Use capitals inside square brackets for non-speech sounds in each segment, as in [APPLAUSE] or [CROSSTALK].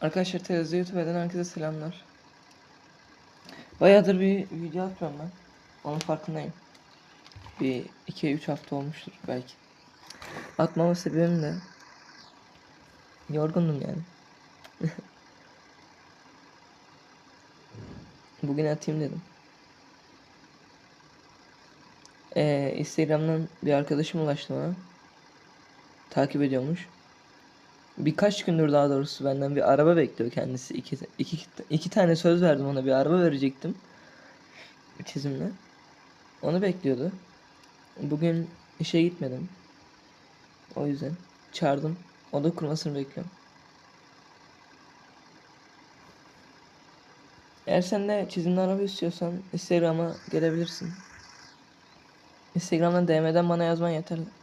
Arkadaşlar Televizyon YouTube'dan herkese selamlar. Bayağıdır bir video atmıyorum ben. Onun farkındayım. Bir 2-3 hafta olmuştur belki. Atmama sebebim de yorgundum yani. [LAUGHS] Bugün atayım dedim. Ee, Instagram'dan bir arkadaşım ulaştı bana. Takip ediyormuş. Birkaç gündür daha doğrusu benden bir araba bekliyor kendisi. İki, iki, iki tane söz verdim ona bir araba verecektim. Çizimle. Onu bekliyordu. Bugün işe gitmedim. O yüzden çağırdım. O da kurmasını bekliyorum. Eğer sen de çizimli araba istiyorsan Instagram'a gelebilirsin. Instagram'dan DM'den bana yazman yeterli.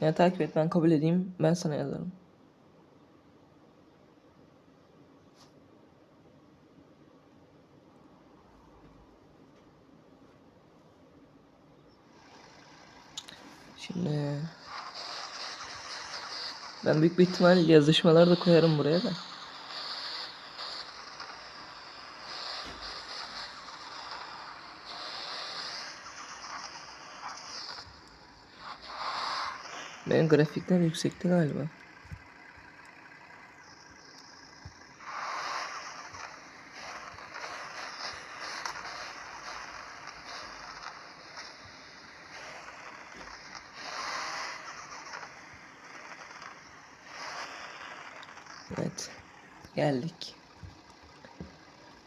Yani takip et ben kabul edeyim ben sana yazarım. Şimdi ben büyük bir ihtimal yazışmalar da koyarım buraya da. Benim grafikler yüksekti galiba. Evet. Geldik.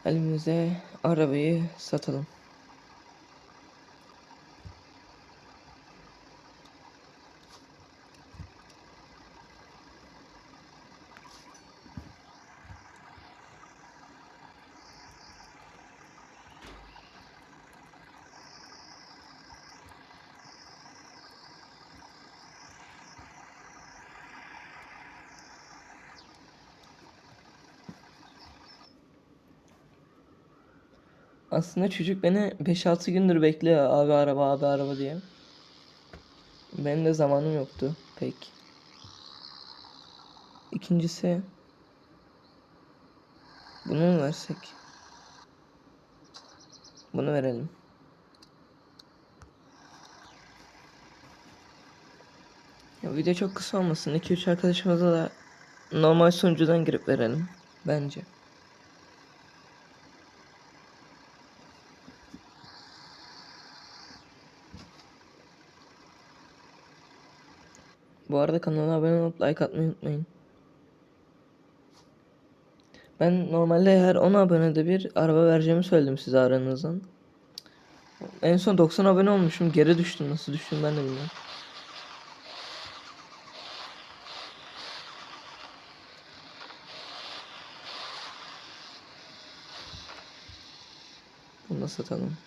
Elimize arabayı satalım. Aslında çocuk beni 5-6 gündür bekliyor abi araba abi araba diye. Benim de zamanım yoktu pek. İkincisi bunu mu versek? Bunu verelim. Ya video çok kısa olmasın. 2-3 arkadaşımıza da normal sunucudan girip verelim. Bence. Bu arada kanala abone olup like atmayı unutmayın. Ben normalde her 10 abonede bir araba vereceğimi söyledim size aranızdan. En son 90 abone olmuşum. Geri düştüm. Nasıl düştüm ben de bilmiyorum. Bunu da satalım.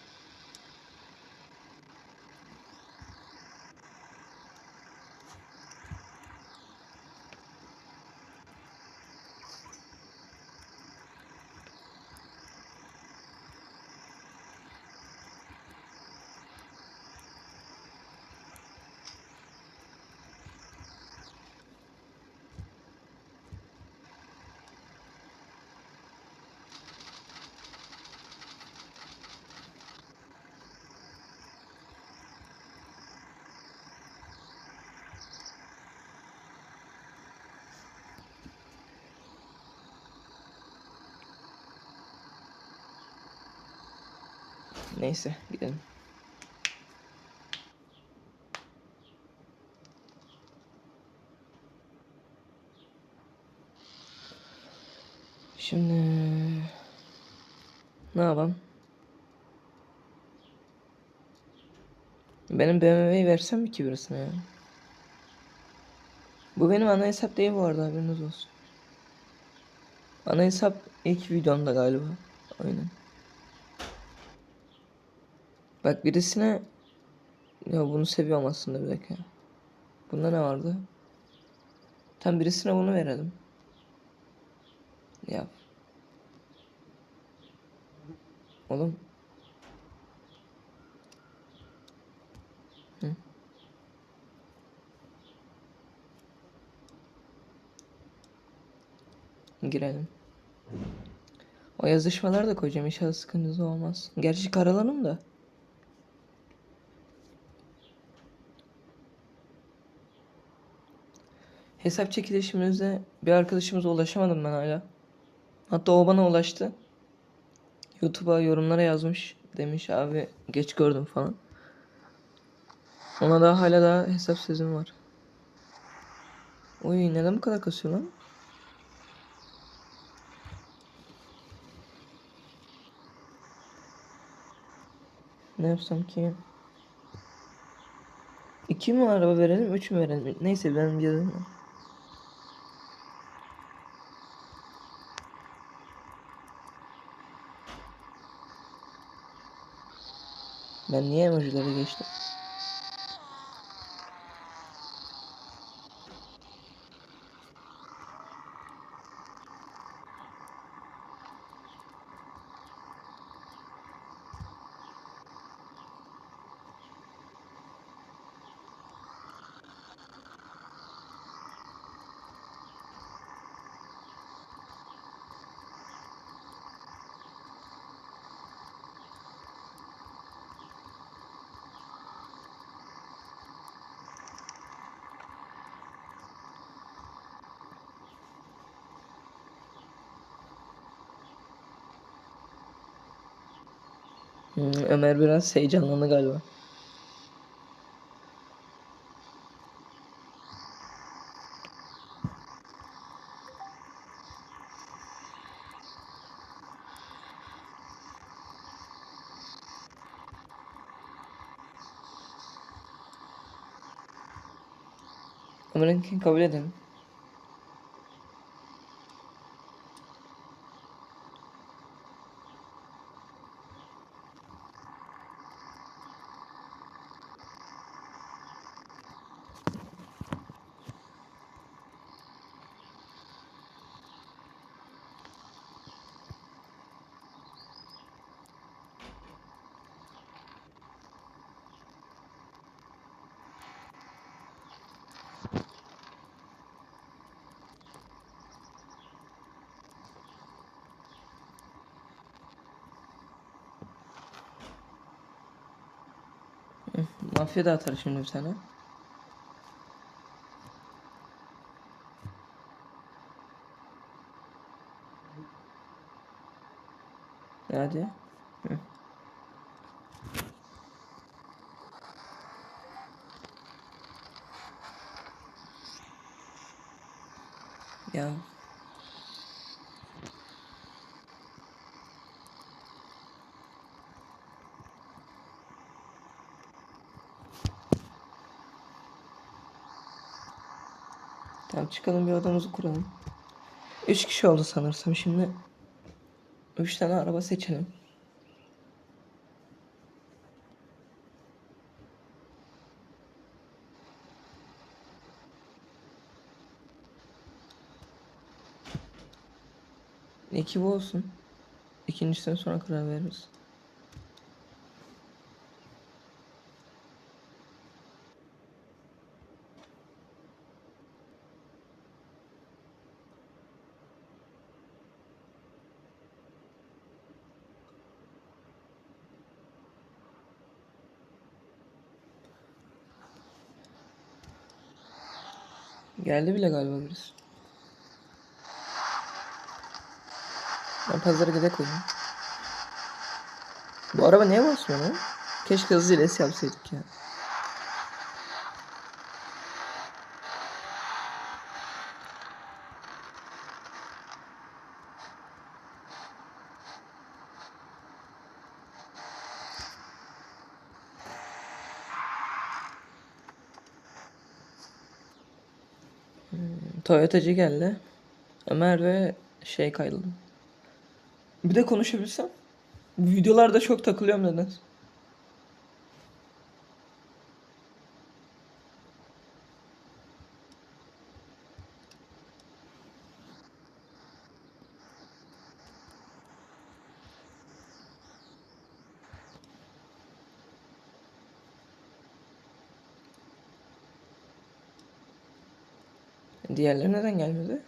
Neyse gidelim. Şimdi ne yapalım? Benim BMW'yi versem mi ki birisine ya? Bu benim ana hesap değil bu arada haberiniz olsun. Ana hesap ilk videomda galiba. Aynen. Bak birisine... Ya bunu seviyorum aslında bir dakika. Bunda ne vardı? Tam birisine bunu verelim. Yap. Oğlum. Hı. Girelim. O yazışmalar da koyacağım inşallah sıkıntınız olmaz. Gerçi karalanım da. Hesap çekilişimizde bir arkadaşımıza ulaşamadım ben hala. Hatta o bana ulaştı. YouTube'a yorumlara yazmış. Demiş abi geç gördüm falan. Ona da hala daha hesap sözüm var. Oy neden bu kadar kasıyor lan? Ne yapsam ki? İki mi araba verelim, üç mü verelim? Neyse ben bir Ben niye emojilere geçtim? Ömer biraz heyecanlandı galiba. Ömer'inkini kabul edelim. Mafya da atar şimdi bir tane. Hadi. Hı. Ya. Tamam çıkalım bir odamızı kuralım. Üç kişi oldu sanırsam şimdi. Üç tane araba seçelim. Bu olsun. İkincisinden sonra karar veririz. Geldi bile galiba birisi. Ben pazara gide koyayım. Bu araba niye basmıyor lan? Keşke hızlı iles yapsaydık ya. Toyotacı geldi. Ömer ve şey kaydı. Bir de konuşabilsem. Videolarda çok takılıyorum neden? Diğerleri neden gelmedi?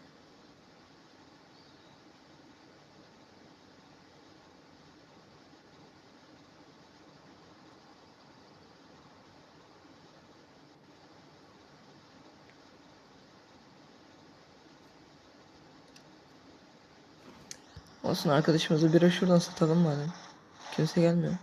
Olsun arkadaşımızı bira şuradan satalım madem. Kimse gelmiyor.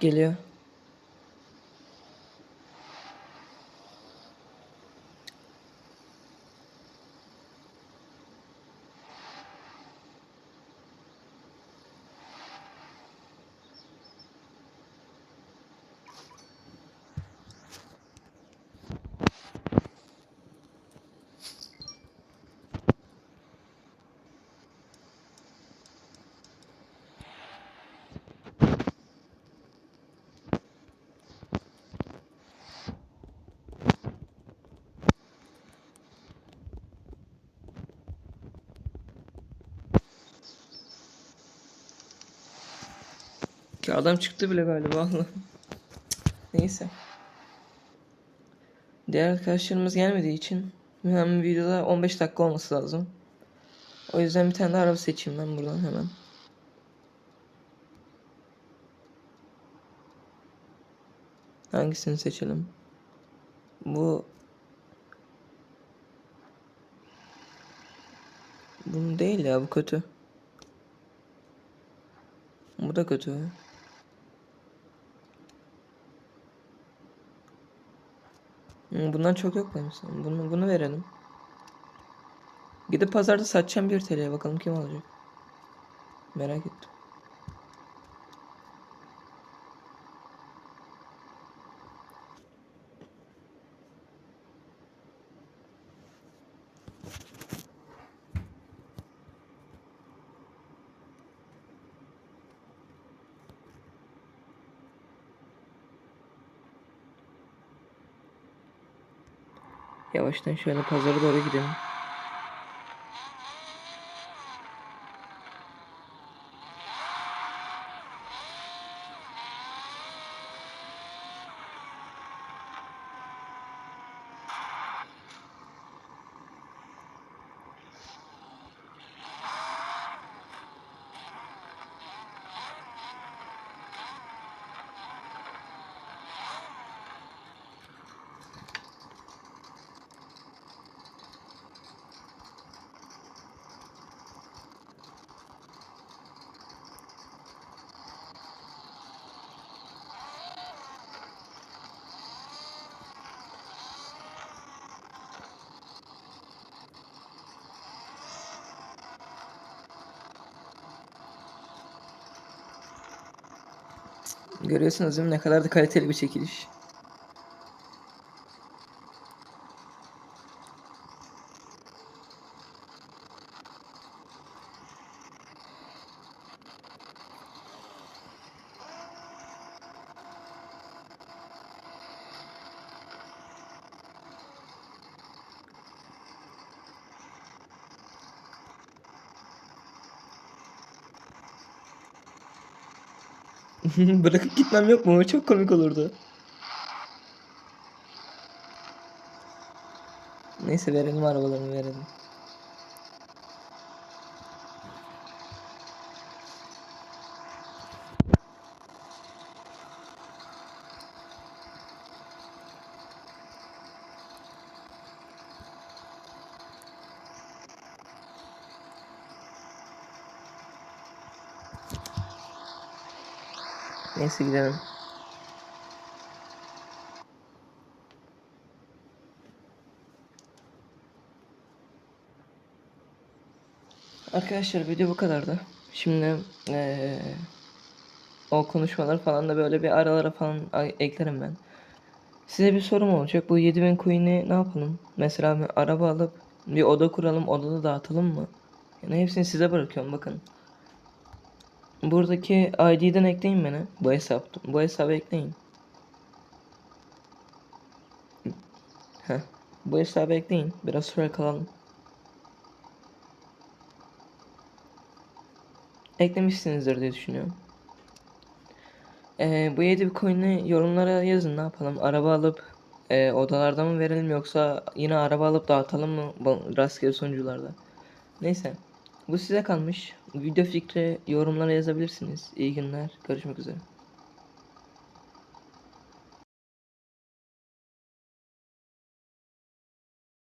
Geliyor. Ki adam çıktı bile galiba. Allah'ım. Neyse. Diğer arkadaşlarımız gelmediği için hemen videoda 15 dakika olması lazım. O yüzden bir tane daha araba seçeyim ben buradan hemen. Hangisini seçelim? Bu Bunu değil ya bu kötü. Bu da kötü. Bundan çok yok benim sana. Bunu, bunu verelim. Gidip pazarda satacağım 1 TL'ye bakalım kim alacak. Merak ettim. Yavaştan şöyle pazara doğru gidelim. Görüyorsunuz değil mi ne kadar da kaliteli bir çekiliş. [LAUGHS] Bırakıp gitmem yok mu? Çok komik olurdu. Neyse verelim arabalarını verelim. Neyse gidelim. Arkadaşlar video bu kadardı. Şimdi eee, o konuşmalar falan da böyle bir aralara falan eklerim ben. Size bir sorum olacak. Bu 7000 coin'i ne yapalım? Mesela bir araba alıp bir oda kuralım, odada dağıtalım mı? Yani hepsini size bırakıyorum bakın. Buradaki ID'den ekleyin beni. Bu hesap, bu hesabı ekleyin. Heh, bu hesabı ekleyin. Biraz süre kalalım. Eklemişsinizdir diye düşünüyorum. Ee, bu 7 coin'i yorumlara yazın ne yapalım? Araba alıp e, odalarda mı verelim yoksa yine araba alıp dağıtalım mı rastgele sunucularda? Neyse. Bu size kalmış. Video fikri yorumlara yazabilirsiniz. İyi günler. Görüşmek üzere.